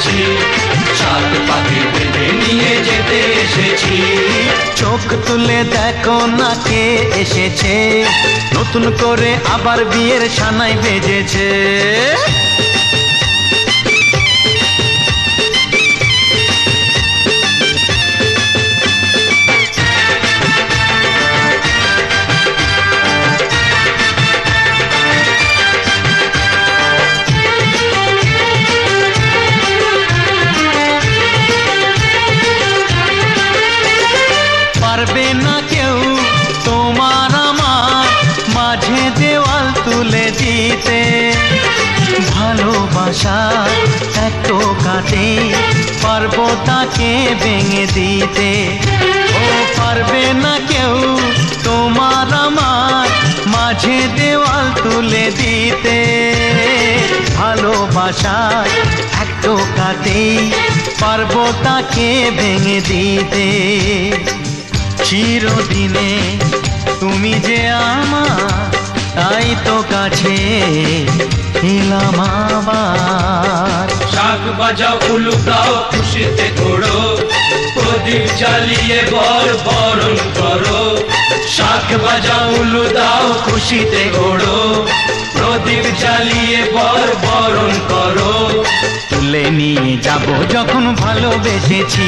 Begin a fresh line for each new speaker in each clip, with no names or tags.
ভালোবেসেছি সাত পাখি বেঁধে নিয়ে যেতে এসেছি। চোখ তুলে দেখো না কে এসেছে। নতুন করে আবার বিয়ের সানাই বেজেছে। কাটে পারব তাকে ভেঙে দিতে। ও পারবে না কেউ তোমার আমার মাঝে দেওয়াল তুলে দিতে। ভালোবাসা এত কাটে পারব তাকে ভেঙে দিতে। চিরদিনে তুমি যে আমার, তাই তো কাছে এলাম আবার।
শাক বাজাও উলু গাও খুশিতে ঘোড়ো প্রদীপ জ্বালিয়ে বর বরণ করো। শাক বাজাও উলু দাও খুশিতে ঘোড়ো প্রদীপ জ্বালিয়ে বর বরণ করো।
তুলে নিয়ে যাব যখন ভালোবেসেছি।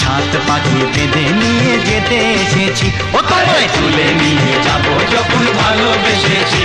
সাত পাখি বেঁধে নিয়ে যেতে এসেছি। ও তোমায়
তুলে নিয়ে যাব যখন ভালোবেসেছি।